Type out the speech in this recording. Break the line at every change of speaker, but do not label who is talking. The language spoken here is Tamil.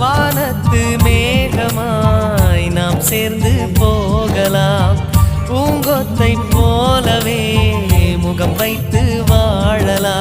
வானத்து மேகமாய் நாம் சேர்ந்து போகலாம். பூங்கொத்தை போலவே முகம் வைத்து வாழலாம்.